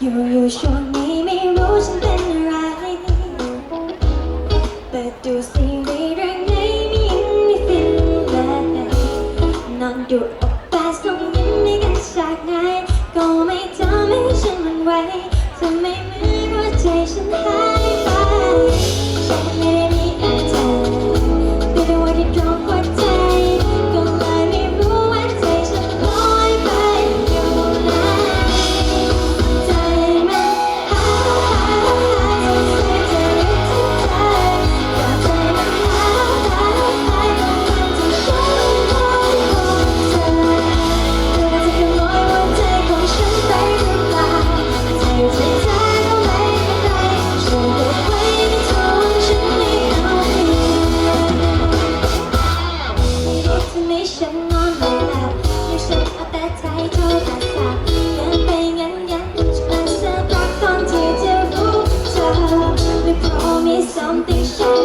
อยู่อยู่ช่วงนี้ไม่รู้ฉันเป็นอะไรเปิดดูซีรีส์เรื่องไหนไม่เห็นมีฟิลเลยนอนดูโอปป้าส่งยิ้มในกันฉากไงก็ไม่ทำให้ฉันมันไหวทำไมเหมือนว่าใจฉันหาย something shiny.